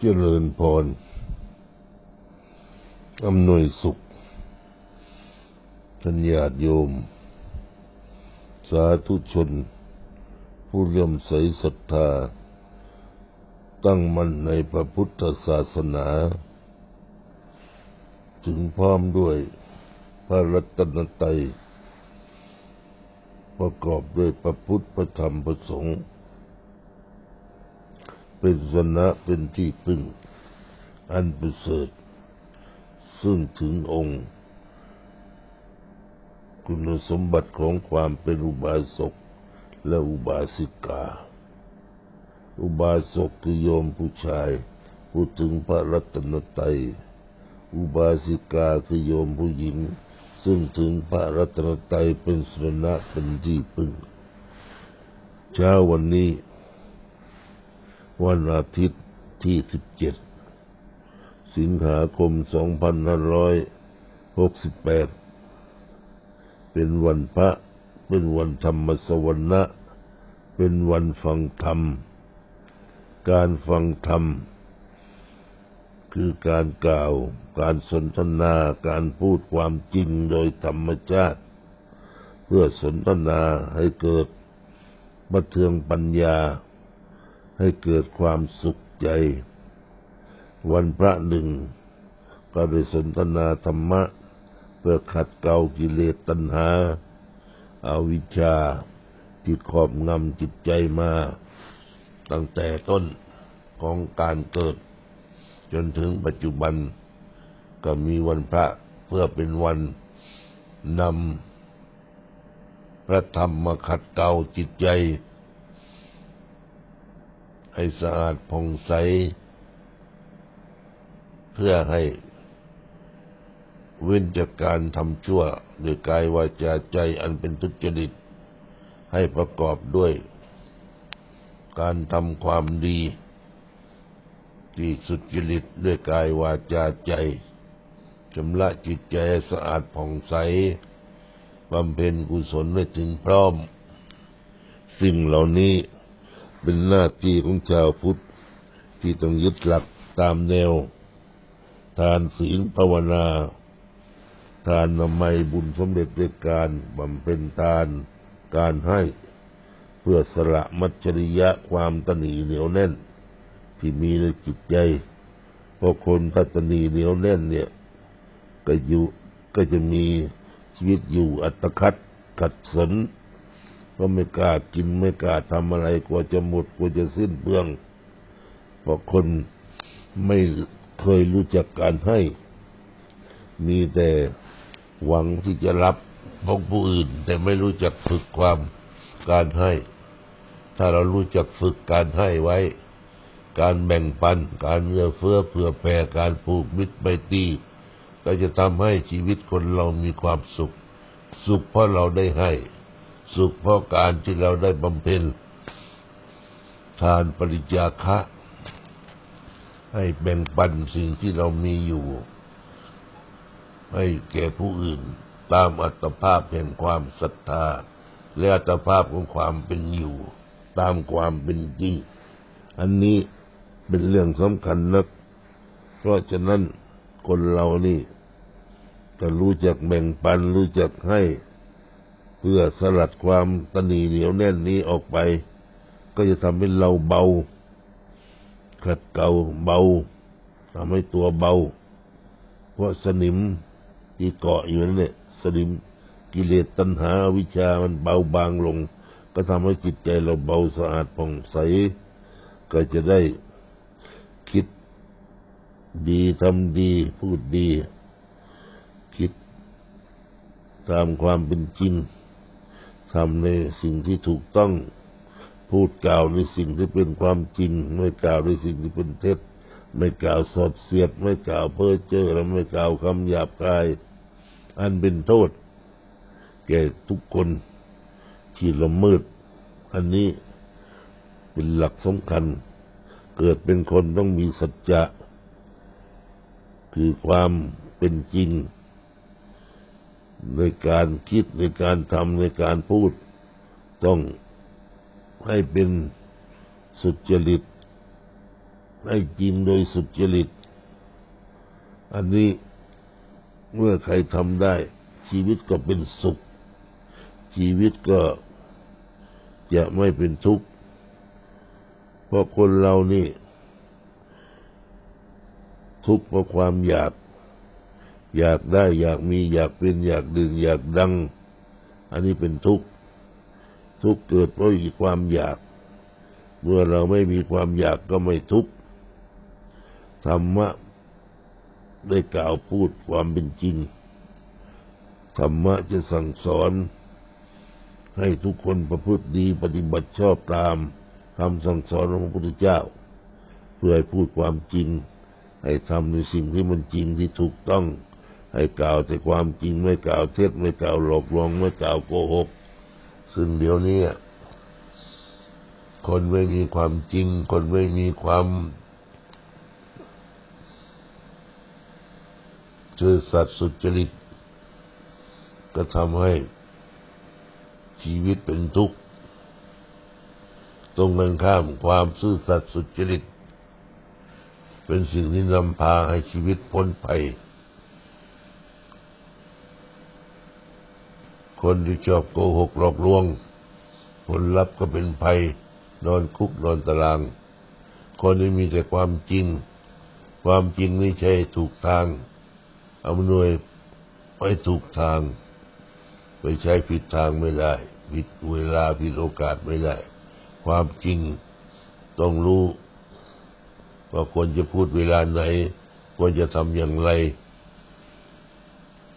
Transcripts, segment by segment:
เจริญพร อำนวยสุขทัญญาติโยม สาธุชน ผู้เลื่อมใสศรัทธา ตั้งมั่นในพระพุทธศาสนา ถึงพร้อมด้วยพระรัตนตรัยประกอบด้วยพระพุทธพระธรรมพระสงฆ์ เป็นสนะเป็นที่พึ่ง อันประเสริฐซึ่งถึงองค์ คุณสมบัติของความเป็นอุบาสกและอุบาสิกา อุบาสกคือโยมผู้ชายพูดถึงพระรัตนตรัยอุบาสิกาคือโยมผู้หญิง ซึ่งถึงพระรัตนตรัยเป็นสรณะเป็นที่พึ่ง เช้าวันนี้ วันอาทิตย์ที่ 17 สิงหาคม 2568 เป็นวันพระ เป็นวันธรรมสวรรณะเป็นวันฟังธรรม การฟังธรรม คือการกล่าว การสนทนา การพูดความจริงโดยธรรมชาติ เพื่อสนทนาให้เกิดบัเทืองปัญญา ให้เกิดความสุขใจ วันพระหนึ่ง ก็ได้สนทนาธรรมะ เพื่อขัดเกลากิเลสตัณหาอาวิชชาที่ครอบงำจิตใจมา ตั้งแต่ต้นของการเกิด จนถึงปัจจุบัน ก็มีวันพระเพื่อเป็นวันนำพระธรรมมาขัดเกลาจิตใจ ให้สะอาดผ่องใส เพื่อให้เว้นจากการทำชั่วด้วยกายวาจาใจอันเป็นทุจริต ให้ประกอบด้วย การทำความดีที่สุจริตด้วยกายวาจาใจชำระจิตใจสะอาดผ่องใสบำเพ็ญกุศลให้ถึงพร้อม สิ่งเหล่านี้ เป็นหน้าที่ของชาวพุทธ ที่ต้องยึดหลักตามแนว ทานศีลภาวนา ทานนามัยบุญสมเด็จด้วยการบำเพ็ญทานการให้เพื่อสละมัจฉริยะความตนีเหนียวแน่น ที่มีในจิตใจเพราะคนถ้าตนีเหนียวแน่นเนี่ยก็อยู่ก็จะมีชีวิตอยู่อัตคัดขัดสน ก็ไม่กล้ากินไม่กล้าทำอะไรกลัวจะหมดกลัวจะสิ้นเปลืองเพราะคนไม่เคยรู้จักการให้ มีแต่หวังที่จะรับของผู้อื่น แต่ไม่รู้จักฝึกความการให้ ถ้าเรารู้จักฝึกการให้ไว้ การแบ่งปัน การเอื้อเฟื้อเผื่อแผ่การปลูกมิตรไมตรีก็จะทำให้ชีวิตคนเรามีความสุข สุขเพราะเราได้ให้ สุขเพราะการที่เราได้บำเพ็ญทานปริจาคะ ให้แบ่งปันสิ่งที่เรามีอยู่ ให้แก่ผู้อื่นตามอัตภาพแห่งความศรัทธา และอัตภาพของความเป็นอยู่ ตามความเป็นจริง อันนี้เป็นเรื่องสำคัญนัก เพราะฉะนั้นคนเรานี่จะรู้จักแบ่งปันรู้จักให้ เพื่อสลัดความตนีเหนียวแน่นนี้ออกไป ก็จะทำให้เราเบา ขัดเกลาเบาทำให้ตัวเบา เพราะสนิมที่เกาะอยู่นั่นเนี่ยสนิมกิเลสตัณหาวิชามันเบาบางลง ก็ทำให้จิตใจเราเบาสะอาดผ่องใส ก็จะได้คิดดีทำดีพูดดี คิดตามความเป็นจริง ทำในสิ่งที่ถูกต้องพูดกล่าวในสิ่งที่เป็นความจริง ไม่กล่าวในสิ่งที่เป็นเท็จ ไม่กล่าวสอดเสียด ไม่กล่าวเพ้อเจ้อและไม่กล่าวคำหยาบคาย อันเป็นโทษ แก่ทุกคนที่ละเมิด อันนี้เป็นหลักสำคัญ เกิดเป็นคนต้องมีสัจจะ คือความเป็นจริง ในการคิดในการทำในการพูด ต้องให้เป็นสุจริตได้จริงโดยสุจริต อันนี้เมื่อใครทำได้ ชีวิตก็เป็นสุข ชีวิตก็จะไม่เป็นทุกข์ เพราะคนเรานี่ ทุกข์เพราะความอยาก อยากได้อยากมีอยากเป็นอยากดื่มอยากดัง อันนี้เป็นทุกข์ทุกข์เกิดเพราะความอยาก เมื่อเราไม่มีความอยากก็ไม่ทุกข์ธรรมะได้กล่าวพูดความเป็นจริง ธรรมะจะสั่งสอน ให้ทุกคนประพฤติดีปฏิบัติชอบตามคำสั่งสอนของพระพุทธเจ้า เพื่อให้พูดความจริง ให้ทำในสิ่งที่มันจริงที่ถูกต้อง ให้กล่าวแต่ความจริงไม่กล่าวเท็จไม่กล่าวหลอกลวงไม่กล่าวโกหก ซึ่งเดี๋ยวนี้คนไม่มีความจริง คนไม่มีความซื่อสัตย์สุจริต ก็ทำให้ชีวิตเป็นทุกข์ตรงกันข้ามความซื่อสัตย์สุจริต เป็นสิ่งที่นำพาให้ชีวิตพ้นภัย คนที่ชอบโกหกหลอกลวง ผลลัพธ์ก็เป็นภัย นอนคุกนอนตาราง คนที่มีแต่ความจริง ความจริงไม่ใช่ถูกทางอำนวยไปถูกทาง ไปใช้ผิดทางไม่ได้ ผิดเวลาผิดโอกาสไม่ได้ ความจริงต้องรู้ว่าควรจะพูดเวลาไหน ควรจะทำอย่างไร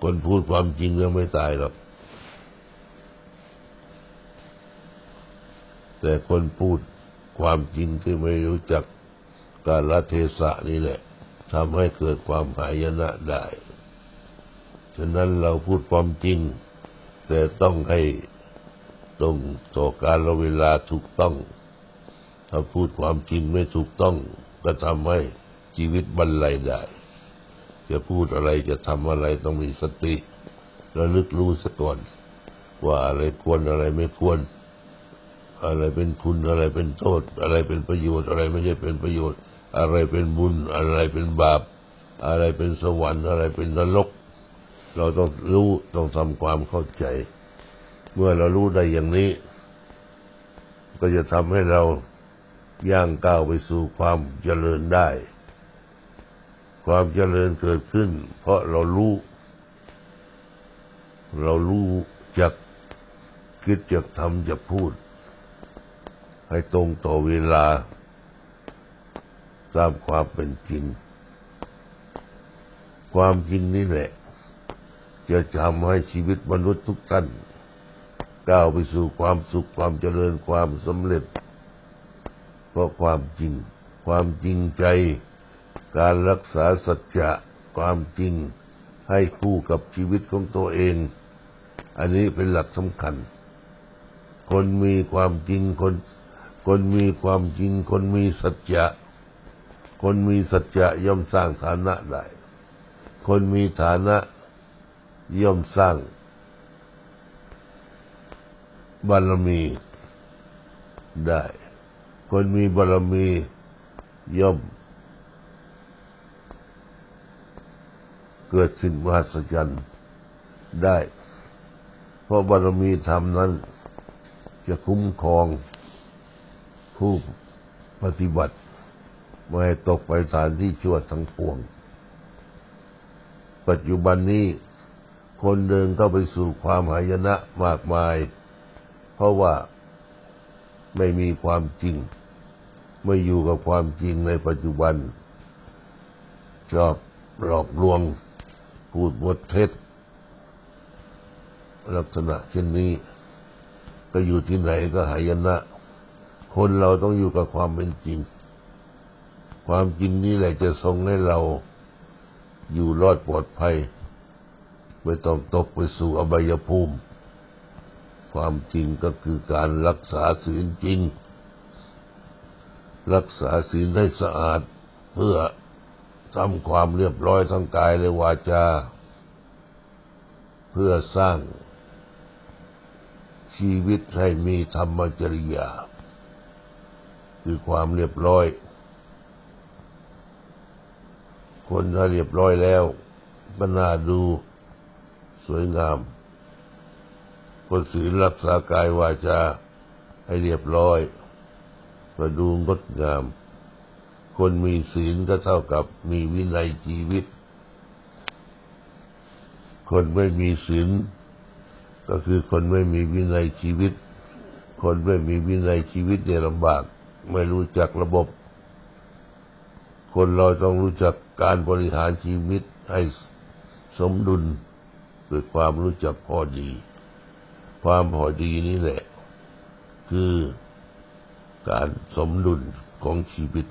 คนพูดความจริงแล้วไม่ตายหรอก แต่คนพูดความจริงที่ไม่รู้จักกาลเทศะนี่แหละทำให้เกิดความหายนะได้ ฉะนั้นเราพูดความจริง แต่ต้องให้ตรงต่อการเวลาถูกต้อง ถ้าพูดความจริงไม่ถูกต้อง ก็ทำให้ชีวิตบรรลัยได้ จะพูดอะไรจะทำอะไรต้องมีสติ ระลึกรู้ซะก่อน ว่าอะไรควรอะไรไม่ควร อะไรเป็นคุณอะไรเป็นโทษ อะไรเป็นประโยชน์ อะไรไม่ใช่เป็นประโยชน์ อะไรเป็นบุญ อะไรเป็นบาป อะไรเป็นสวรรค์ อะไรเป็นนรก เราต้องรู้ต้องทำความเข้าใจ เมื่อเรารู้ได้อย่างนี้ ก็จะทำให้เราย่างก้าวไปสู่ความเจริญได้ ความเจริญเกิดขึ้น เพราะเรารู้ เรารู้จักคิดจักทำจักพูด ให้ตรงต่อเวลา ตามความเป็นจริง ความจริงนี่แหละ จะทำให้ชีวิตมนุษย์ทุกท่านก้าวไปสู่ความสุขความเจริญความสำเร็จ เพราะความจริง ความจริงใจ การรักษาสัจจะความจริงให้คู่กับชีวิตของตัวเอง อันนี้เป็นหลักสำคัญ คนมีความจริงคน คนมีความจริง คนมีสัจจะคนมีสัจจะย่อมสร้างฐานะได้ คนมีฐานะย่อมสร้าง บารมีได้ คนมีบารมีย่อม เกิดสิ่งมหัศจรรย์ได้ เพราะบารมีธรรมนั้นจะคุ้มครอง ผู้ปฏิบัติไม่ตกไปฐานที่ชั่วทั้งปวง ปัจจุบันนี้คนเดินเข้าไปสู่ความหายนะมากมาย เพราะว่าไม่มีความจริง ไม่อยู่กับความจริงในปัจจุบัน ชอบหลอกลวง พูดบทเท็จ ลักษณะเช่นนี้ ก็อยู่ที่ไหนก็หายนะ คนเราต้องอยู่กับความเป็นจริง ความจริงนี่แหละจะทรงให้เราอยู่รอดปลอดภัย ไม่ต้องตกไปสู่อบายภูมิ ความจริงก็คือการรักษาศีลจริง รักษาศีลให้สะอาดเพื่อทำความเรียบร้อยทั้งกายและวาจา เพื่อสร้างชีวิตให้มีธรรมจริยา คือความเรียบร้อย คนถ้าเรียบร้อยแล้วก็น่าดูสวยงามคนศีลรักษากายวาจาให้เรียบร้อยก็ดูงดงาม คนมีศีลก็เท่ากับมีวินัยชีวิต คนไม่มีศีลก็คือคนไม่มีวินัยชีวิต คนไม่มีวินัยชีวิตเนี่ยลำบาก ไม่รู้จักระบบ คนเราต้องรู้จักการบริหารชีวิตให้สมดุลด้วยความรู้จักพอดี ความพอดีนี่แหละ คือการสมดุลของชีวิต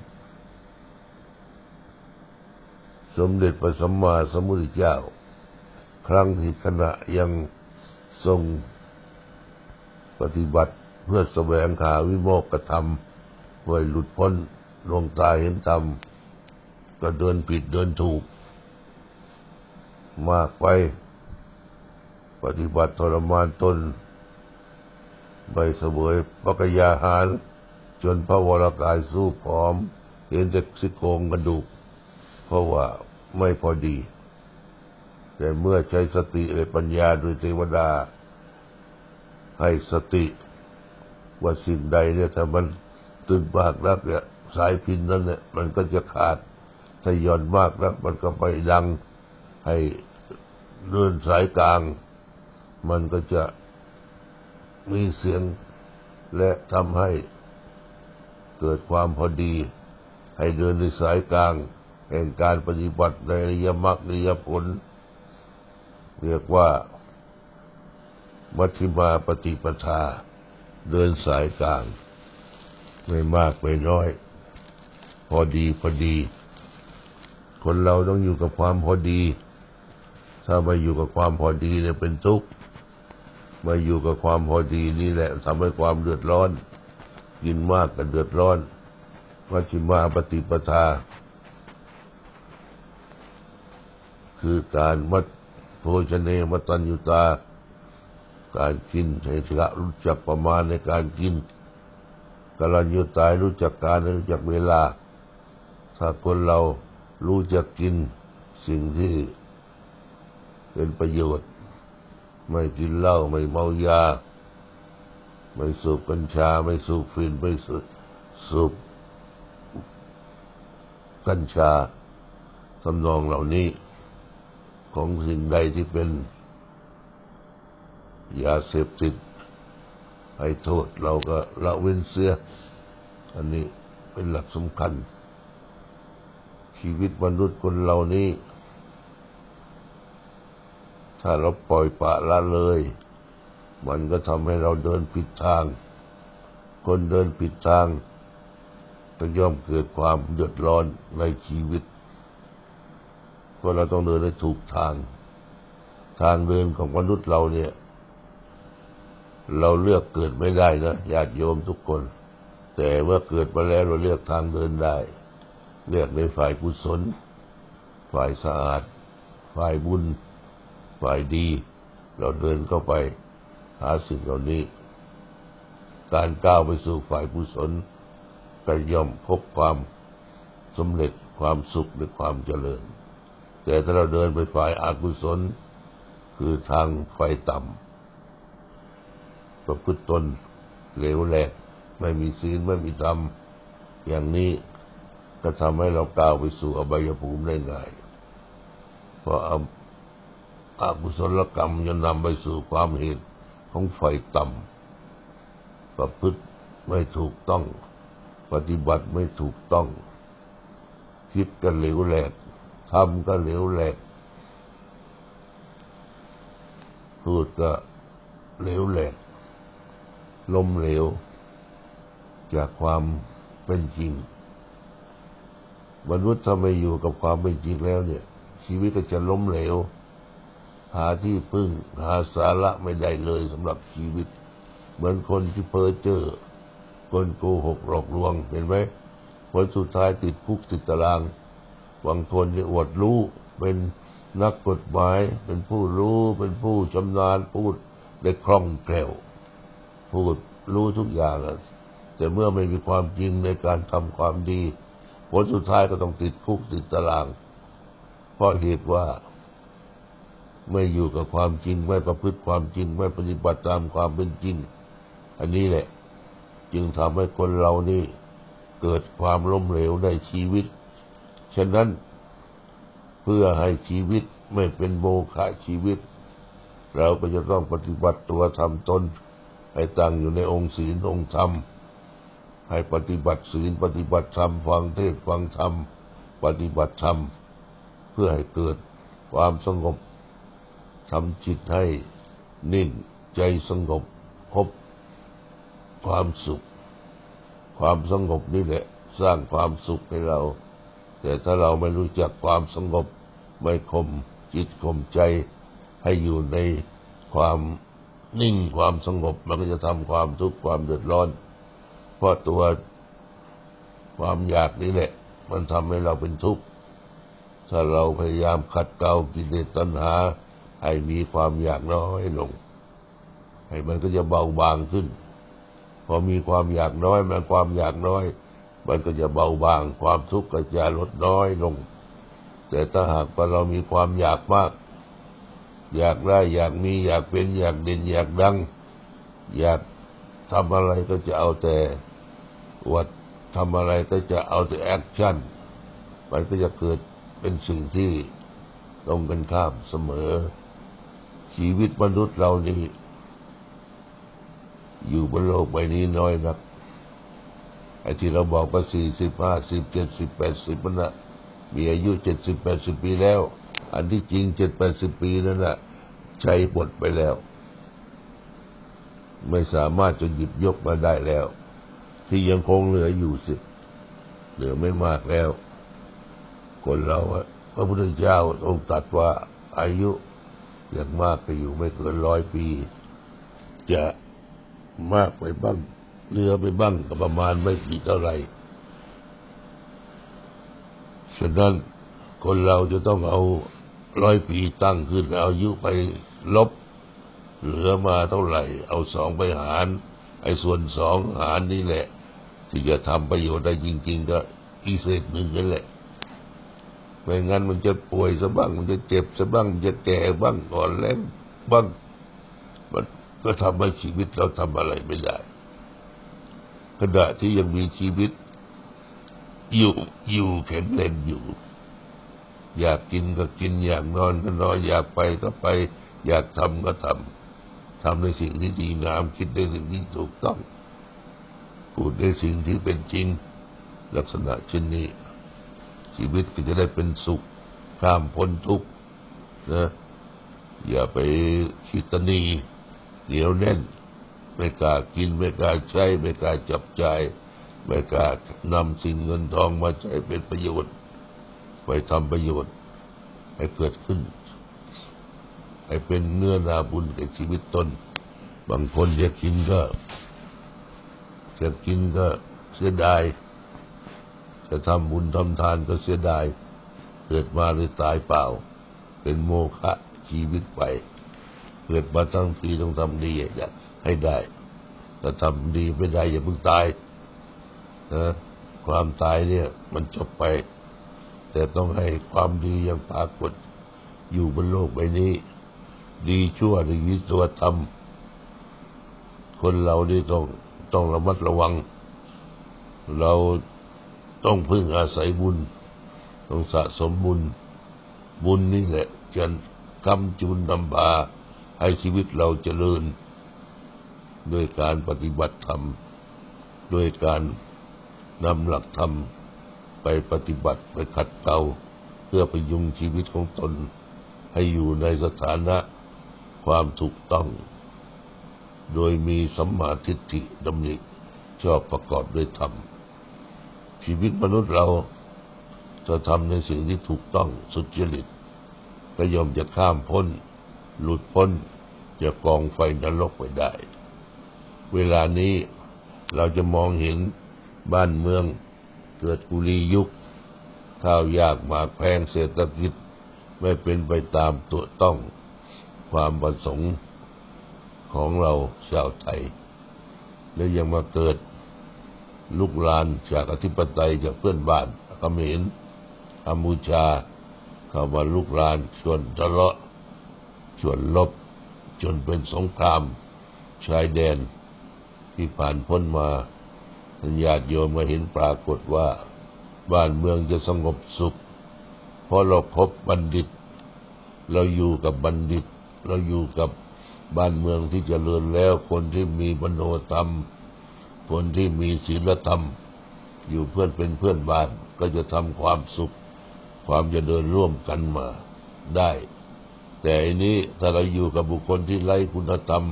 สมเด็จพระสัมมาสัมพุทธเจ้า ครั้งที่ขณะยังทรงปฏิบัติเพื่อแสวงหาวิโมกขธรรม เพื่อหลุดพ้นลวงตาเห็นธรรมก็เดินผิดเดินถูก มากไป ปฏิบัติทรมานตนไปเสวยปกยาหาร จนพระวรากายสู้ผอม เห็นแต่ซี่โครงกระดูก เพราะว่าไม่พอดี แต่เมื่อใช้สติและปัญญาโดยเทวดา ให้สติ ว่าสิ่งใดเนี่ยถ้ามัน ตึงมากแล้วเนี่ยสายพินนั้นเนี่ยมันก็จะขาดถ้าย่อนมากแล้วมันก็ไปดังให้เดินสายกลาง มันก็จะมีเสียงและทำให้เกิดความพอดี ให้เดินในสายกลาง แห่งการปฏิบัติในริยมรรคริยผล เรียกว่ามัชฌิมาปฏิปทาเดินสายกลาง ไม่มากไม่น้อย พอดีพอดี คนเราต้องอยู่กับความพอดี ถ้าไม่อยู่กับความพอดีเนี่ยเป็นทุกข์มาอยู่กับความพอดีนี่แหละทำให้ความเดือดร้อน กินมากก็เดือดร้อนมัชิมาปฏิปทา คือการมัดโภชเนมตัญญุตา การกินให้ถะรู้จักประมาณในการกิน กรัญญูตายรู้จักการรู้จักเวลา ถ้าคนเรารู้จักกินสิ่งที่เป็นประโยชน์ ไม่กินเหล้าไม่เมายา ไม่สูบกัญชา ไม่สูบฟินไม่สูบสูบกัญชาทำนองเหล่านี้ ของสิ่งใดที่เป็นยาเสพติด ให้โทษเราก็ละเว้นเสียอันนี้เป็นหลักสำคัญ ชีวิตมนุษย์คนเหล่านี้ ถ้าเราปล่อยปละละเลย มันก็ทำให้เราเดินผิดทาง คนเดินผิดทางก็ย่อมเกิดความเดือดร้อนในชีวิตเพราะเราต้องเดินให้ถูกทาง ทางเดินของมนุษย์เราเนี่ย เราเลือกเกิดไม่ได้นะญาติโยมทุกคน แต่เมื่อเกิดมาแล้วเราเลือกทางเดินได้ เลือกในฝ่ายกุศล ฝ่ายสะอาด ฝ่ายบุญ ฝ่ายดี เราเดินเข้าไปหาสิ่งเหล่านี้ การก้าวไปสู่ฝ่ายกุศลก็ย่อมพบความสำเร็จความสุขหรือความเจริญ แต่ถ้าเราเดินไปฝ่ายอากุศล คือทางไฟต่ำ ประพฤติตนเหลวแหลก ไม่มีศีลไม่มีธรรม อย่างนี้ก็ทำให้เราก้าวไปสู่อบายภูมิได้ง่าย เพราะอากุศลกรรมจะนำไปสู่ความเหตุของไฟต่ำประพฤติไม่ถูกต้อง ปฏิบัติไม่ถูกต้อง คิดก็เหลวแหลกทำก็เหลวแหลก พูดก็เหลวแหลก ล้มเหลว จากความเป็นจริง มนุษย์ถ้าไม่อยู่กับความเป็นจริงแล้วเนี่ย ชีวิตก็จะล้มเหลว หาที่พึ่งหาสาระไม่ได้เลยสำหรับชีวิต เหมือนคนที่เพ้อเจ้อคนโกหกหลอกลวงเห็นไหมผลสุดท้ายติดคุกติดตาราง บางคนจะอวดรู้เป็นนักกฎหมาย เป็นผู้รู้ เป็นผู้ชำนาญพูดได้คล่องแคล่ว พูดรู้ทุกอย่างอะแต่เมื่อไม่มีความจริงในการทำความดี ผลสุดท้ายก็ต้องติดคุกติดตาราง เพราะเหตุว่าไม่อยู่กับความจริง ไม่ประพฤติความจริง ไม่ปฏิบัติตามความเป็นจริง อันนี้แหละ จึงทำให้คนเรานี่เกิดความล้มเหลวในชีวิต ฉะนั้นเพื่อให้ชีวิตไม่เป็นโมฆะชีวิต เราก็จะต้องปฏิบัติตัวทำตน ให้ตั้งอยู่ในองค์ศีลองค์ธรรม ให้ปฏิบัติศีลปฏิบัติธรรมฟังเทศฟังธรรม ปฏิบัติธรรม เพื่อให้เกิดความสงบทำจิตให้นิ่งใจสงบพบความสุข ความสงบนี่แหละ สร้างความสุขให้เรา แต่ถ้าเราไม่รู้จักความสงบไม่ข่มจิตข่มใจให้อยู่ในความ นิ่งความสงบมันก็จะทำความทุกข์ความเดือดร้อน เพราะตัวความอยากนี่แหละ มันทำให้เราเป็นทุกข์ถ้าเราพยายามขัดเกลากิเลสตัณหา ให้มีความอยากน้อยลง ให้มันก็จะเบาบางขึ้น พอมีความอยากน้อยมันความอยากน้อย มันก็จะเบาบาง ความทุกข์ก็จะลดน้อยลง แต่ถ้าหากว่าเรามีความอยากมาก อยากได้ อยากมีอยากเป็น อยากเด่น อยากดัง อยากทำอะไรก็จะเอาแต่อวดทำอะไรก็จะเอาแต่แอคชั่นมันก็จะเกิดเป็นสิ่งที่ตรงกันข้ามเสมอ ชีวิตมนุษย์เรานี่อยู่บนโลกใบนี้น้อยนักไอ้ที่เราบอกว่าสี่สิบห้าสิบเจ็ดสิบแปดสิบมันนะมีอายุเจ็ดสิบแปดสิบปีแล้ว อันที่จริงเจ็ดแปดสิบปีนั่นนะใช้หมดไปแล้ว ไม่สามารถจะหยิบยกมาได้แล้ว ที่ยังคงเหลืออยู่สิเหลือไม่มากแล้ว คนเราอะพระพุทธเจ้าทรงตรัสว่าอายุอย่างมากก็อยู่ไม่เกินร้อยปี จะมากไปบ้างเหลือไปบ้างก็ประมาณไม่กี่เท่าไหร่ฉะนั้นคนเราจะต้องเอา ร้อยปีตั้งขึ้นอาอายุไปลบ เหลือมาเท่าไหร่ เอาสองไปหาร ไอ้ส่วนสองหารนี่แหละ ที่จะทำประโยชน์ได้จริง ๆ ก็อีเศษหนึ่งนั่นแหละไม่งั้นมันจะป่วยซะบ้าง มันจะเจ็บซะบ้าง มันจะแก่บ้างอ่อนแรงบ้าง มันก็ทำให้ชีวิตเราทำอะไรไม่ได้ ขณะที่ยังมีชีวิต อยู่อยู่แข็งแรงอยู่ อยากกินก็กิน อยากนอนก็นอน อยากไปก็ไป อยากทำก็ทำทำในสิ่งที่ดีงามคิดในสิ่งที่ถูกต้อง พูดในสิ่งที่เป็นจริง ลักษณะเช่นนี้ ชีวิตก็จะได้เป็นสุขข้ามพ้นทุกข์นะอย่าไปคิดตนีเหนียวแน่น ไม่กล้ากิน ไม่กล้าใช้ ไม่กล้าจับจ่าย ไม่กล้านำสิ่งเงินทองมาใช้เป็นประโยชน์ ไปทำประโยชน์ ให้เกิดขึ้น ให้เป็นเนื้อนาบุญแก่ชีวิตตน บางคนจะกินก็จะกินก็เสียดาย จะทำบุญทำทานก็เสียดาย เกิดมาหรือตายเปล่า เป็นโมฆะชีวิตไป เกิดมาทั้งทีต้องทำดีให้ได้ถ้าทำดีไม่ได้อย่าเพิ่งตายนะความตายเนี่ย มันจบไป แต่ต้องให้ความดียังปรากฏอยู่บนโลกใบนี้ ดีชั่วหรือตัวทำคนเรานี่ต้องต้องระมัดระวัง เราต้องพึ่งอาศัยบุญ ต้องสะสมบุญ บุญนี่แหละจะกำจุนนำพาให้ชีวิตเราเจริญ ด้วยการปฏิบัติธรรม ด้วยการนำหลักธรรม ปปฏิบัติไปขัดเกลาเพื่อไปยุงชีวิตของตน ให้อยู่ในสถานะความถูกต้อง โดยมีสัมมาทิฏฐิดำริชอบประกอบด้วยธรรม ชีวิตมนุษย์เราจะทำในสิ่งที่ถูกต้องสุจริตก็ยอมจะข้ามพ้น หลุดพ้นจะกองไฟนรกไปได้ เวลานี้เราจะมองเห็นบ้านเมือง เกิดกุลียุค ข้าวยากหมากแพงเศรษฐกิจไม่เป็นไปตามตัวต้องความประสงค์ของเราชาวไทย และยังมาเกิดลุกลานจากอธิปไตยจากเพื่อนบ้านเขมรกัมพูชา เข้ามาลุกรานชวนทะเลาะชวนลบ จนเป็นสงครามชายแดนที่ผ่านพ้นมา ญาติโยมมาเห็นปรากฏว่า บ้านเมืองจะสงบสุข เพราะเราพบบัณฑิต เราอยู่กับบัณฑิต เราอยู่กับบ้านเมืองที่จเจริญแล้ว คนที่มีมโนธรรม คนที่มีศีลธรรม อยู่เพื่อนเป็นเพื่อนบ้านก็จะทำความสุข ความจะเดินร่วมกันมาได้ แต่อันนี้ถ้าเราอยู่กับบุคคลที่ไร้คุณธรรม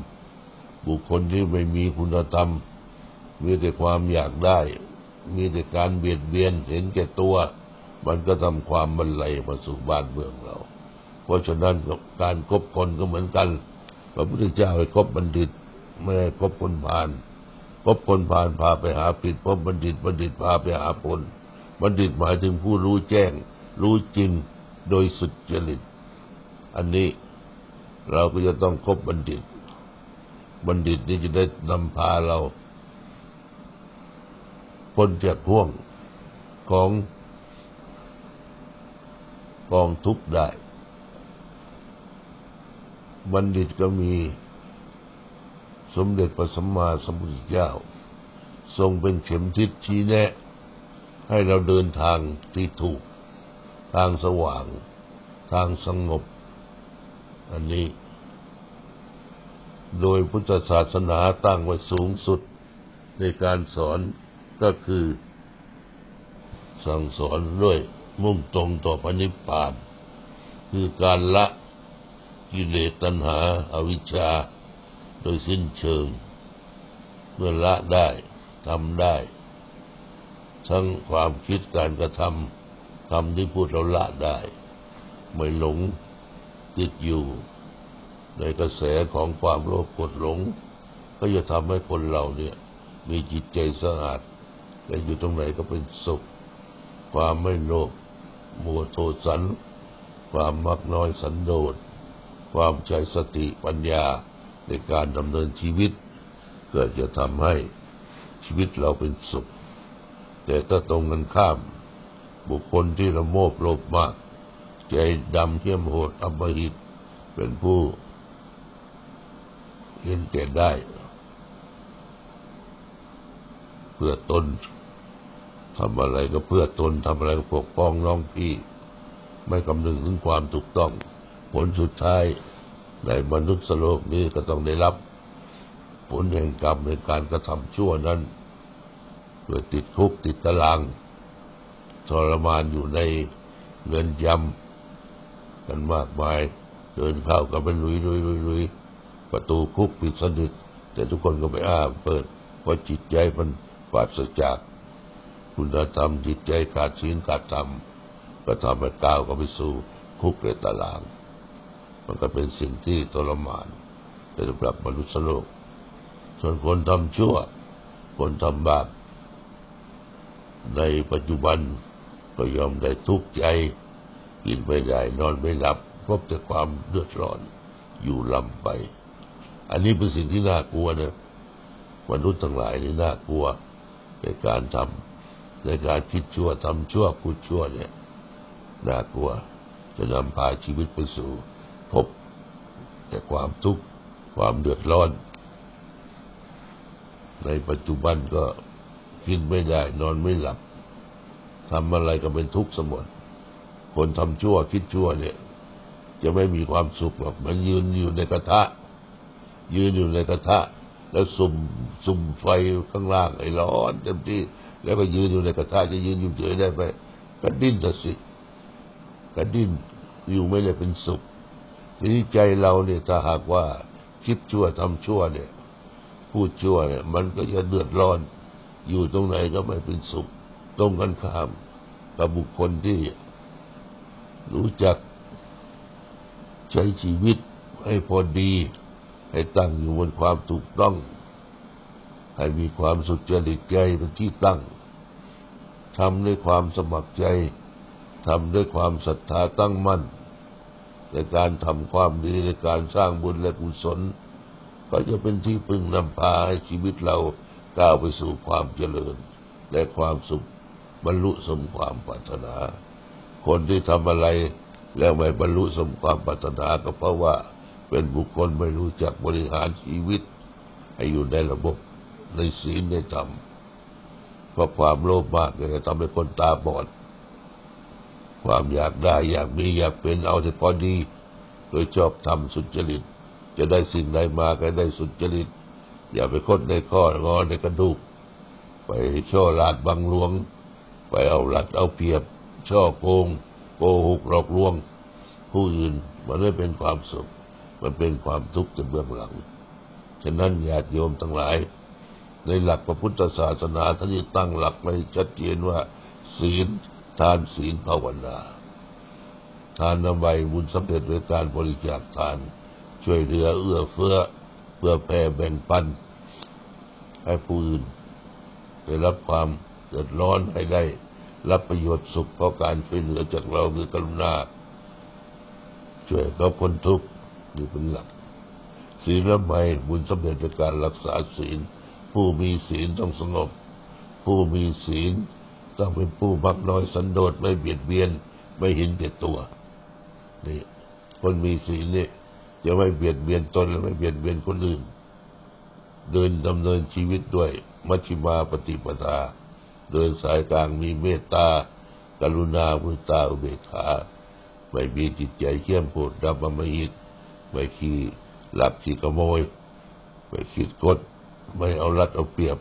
บุคคลที่ไม่มีคุณธรรม มีแต่ความอยากได้ มีแต่การเบียดเบียนเห็นแก่ตัว มันก็ทำความบรรลัยมาสู่บ้านเมืองเรา เพราะฉะนั้นการคบคนก็เหมือนกัน พระพุทธเจ้าให้คบบัณฑิตไม่ให้คบคนผ่านคบคนผ่านพาไปหาผิดพบบัณฑิตบัณฑิตพาไปหาผล บัณฑิตหมายถึงผู้รู้แจ้ง รู้จริงโดยสุดจริต อันนี้เราก็จะต้องคบบัณฑิต บัณฑิตนี้จะได้นำพาเรา พ้นจากห่วงของกองทุกได้ บัณฑิตก็มีสมเด็จพระสัมมาสัมพุทธเจ้า ทรงเป็นเข็มทิศชี้แนะ ให้เราเดินทางที่ถูก ทางสว่าง ทางสงบ อันนี้ โดยพุทธศาสนาตั้งไว้สูงสุดในการสอน ก็คือ สั่งสอนด้วยมุ่งตรงต่อพระนิพพาน คือการละกิเลสตัณหาอาวิชชา โดยสิ้นเชิงเมื่อละได้ทำได้ ทั้งความคิดการกระทำคำที่พูดเราละได้ ไม่หลงติดอยู่ ในกระแสของความโลภกดหลง ก็จะทำให้คนเราเนี่ย มีจิตใจสะอาด และอยู่ตรงไหนก็เป็นสุข ความไม่โลภมัวโทสัน ความมักน้อยสันโดษ ความใจสติปัญญาในการดำเนินชีวิตก็จะทำให้ชีวิตเราเป็นสุข แต่ถ้าตรงกันข้าม บุคคลที่ละโมบโลภมาก ใจดำเที่ยมโหดอัมหิต เป็นผู้เห็นแก่ได้ เพื่อตน ทำอะไรก็เพื่อตนทำอะไรก็ปกป้องน้องพี่ ไม่คำนึงถึงความถูกต้อง ผลสุดท้ายในมนุษย์โลกนี้ก็ต้องได้รับ ผลแห่งกรรมในการกระทำชั่วนั้นเพื่อติดคุกติดตาราง ทรมานอยู่ในเงินยำกันมากมาย เดินเข้าก็เป็นลุยลุยลุยลุยประตูคุกปิดสนิทแต่ทุกคนก็ไม่อ้าเปิดเพราะจิตใจมันปราศจาก คุณธรรมจิตใจขาดศีลขาดธรรมก็ทำให้ก้าวก็ไปสู่คุกในตาราง มันก็เป็นสิ่งที่ทรมานสำหรับมนุษย์โลก ส่วนคนทำชั่ว คนทำบาปในปัจจุบันก็ยอมได้ทุกข์ใจ กินไม่ได้ นอนไม่หลับพบแต่ความเดือดร้อนอยู่ลำไป อันนี้เป็นสิ่งที่น่ากลัวนะมนุษย์ทั้งหลายนี่น่ากลัวในการทำ ในการคิดชั่วทำชั่วพูดชั่วเนี่ยน่ากลัว จะนำพาชีวิตไปสู่พบแต่ความทุกข์ความเดือดร้อน ในปัจจุบันก็กินไม่ได้ นอนไม่หลับทำอะไรก็เป็นทุกข์สมดคนทำชั่วคิดชั่วเนี่ย จะไม่มีความสุขหรอกมันยืนอยู่ในกระทะ ยืนอยู่ในกระทะ แล้วสุ่มสุ่มไฟข้างล่างไอ้ร้อนเต็มที่ แล้วก็ยืนอยู่ในกระทะจะยืนอยู่เฉยได้ไหมก็ดิ้นแต่สิก็ดิ้นอยู่ไม่ได้เป็นสุขทีนี้ใจเราเนี่ยถ้าหากว่าคิดชั่วทำชั่วเนี่ย พูดชั่วเนี่ย มันก็จะเดือดร้อน อยู่ตรงไหนก็ไม่เป็นสุข ตรงกันข้ามกับบุคคลที่รู้จักใช้ชีวิตให้พอดี ให้ตั้งอยู่บนความถูกต้อง ให้มีความสุจริตใจเป็นที่ตั้งทำด้วยความสมัครใจทำด้วยความศรัทธาตั้งมั่นในการทำความดีในการสร้างบุญและกุศล ก็จะเป็นที่พึ่งนำพาให้ชีวิตเราก้าวไปสู่ความเจริญ และความสุขบรรลุสมความปรารถนา คนที่ทำอะไรแล้วไม่บรรลุสมความปรารถนาก็เพราะว่า เป็นบุคคลไม่รู้จักบริหารชีวิต ให้อยู่ในระบบในศีลในธรรมเพราะความโลภมากเนี่ยทำให้คนตาบอด ความอยากได้อยากมีอยากเป็นเอาแต่พอดี โดยชอบทำสุจริต จะได้สิ่งใดมาก็ได้สุจริต อย่าไปคดในข้องอในกระดูก ไปช่อลาดบังหลวง ไปเอาหลัดเอาเปรียบ ช่อโกงโกหกหลอกลวง ผู้อื่นมันไม่เป็นความสุข มันเป็นความทุกข์ในเบื้องหลัง ฉะนั้นญาติโยมทั้งหลาย ในหลักพระพุทธศาสนาท่านจะตั้งหลักไว้ชัดเจนว่า ศีลทานศีลภาวนา ทานนำใบบุญสำเร็จโดยการบริจาคทาน ช่วยเหลือเอื้อเฟื้อเพื่อแผ่แบ่งปัน ให้ผู้อื่นได้รับความเดือดร้อนให้ได้ รับประโยชน์สุขเพราะการช่วยเหลือจากเราคือกรุณาช่วยเขาพ้นทุกข์ นี่เป็นหลักศีลละไมบุญสำเร็จจากการรักษาศีล ผู้มีศีลต้องสงบ ผู้มีศีลต้องเป็นผู้มักน้อยสันโดษไม่เบียดเบียน ไม่เห็นแก่ตัวนี่คนมีศีลนี่จะไม่เบียดเบียนตนและไม่เบียดเบียนคนอื่น เดินดำเนินชีวิตด้วย มัชฌิมาปฏิปทาโดยสายกลางมีเมตตา กรุณามุตตาอุเบกขาไม่มีจิตใจเขี้ยมโหดดำมหิต ไม่ขี้หลับขี้ขโมยไม่คิดกด ไม่เอารัดเอาเปรียบ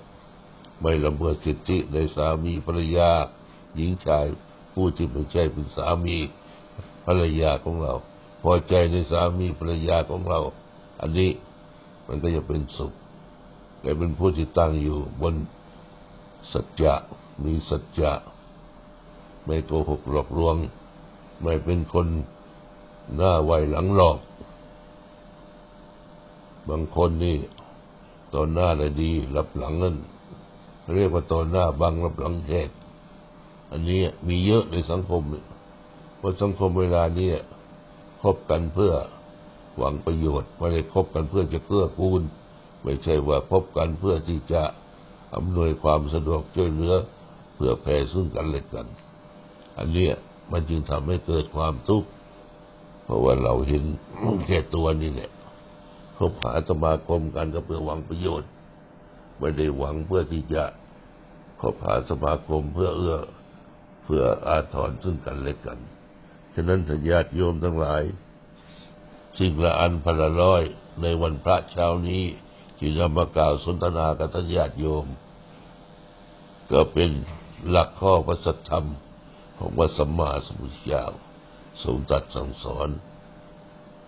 ไม่ละเมิดสิทธิในสามีภรรยา หญิงชาย ผู้ที่ไม่ใช่เป็นสามีภรรยาของเรา พอใจในสามีภรรยาของเรา อันนี้มันก็จะเป็นสุขแต่เป็นผู้ที่ตั้งอยู่บนสัจจะมีสัจจะไม่โกหกหลอกลวง ไม่เป็นคนหน้าไวหลังหลอก บางคนนี่ตอนหน้าน่ะดีรับหลังนั่นเรียกว่าตอนหน้าบังรับหลังแหกอันนี้มีเยอะในสังคมเพราะสังคมเวลานี้คบกันเพื่อหวังประโยชน์ไม่ได้คบกันเพื่อจะเกื้อกูล ไม่ใช่ว่าคบกันเพื่อที่จะอำนวยความสะดวกช่วยเหลือเพื่อแผ่ซึ่งกันและกัน อันนี้มันจึงทำให้เกิดความทุกข์เพราะว่าเราเห็นแค่ตัวนี่แหละ คบหาสมาคมกันก็เพื่อหวังประโยชน์ ไม่ได้หวังเพื่อที่จะคบหาสมาคมเพื่อเอื้อเพื่ออาทรซึ่งกันและกัน ฉะนั้นทญาติโยมทั้งหลาย สิ่งละอันพันละร้อยในวันพระเช้านี้ที่นำมากล่าวสนทนากับทญาติโยม ก็เป็นหลักข้อพระสัทธรรมของพระสัมมาสัมพุทธเจ้าทรงตัดสั่งสอน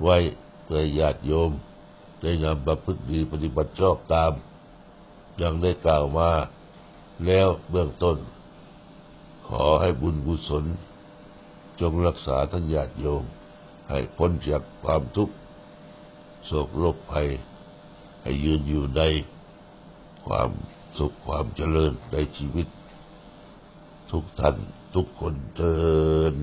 ไว้เพื่อญาติโยม ได้นำประพฤติดีปฏิบัติชอบตามย่างได้กล่าวมา แล้วเบื้องต้น ขอให้บุญกุศล จงรักษาท่านญาติโยม ให้พ้นจากความทุกข์โศกโรคภัย ให้ยืนอยู่ในความสุขความเจริญในชีวิต ทุกท่านทุกคนเทิน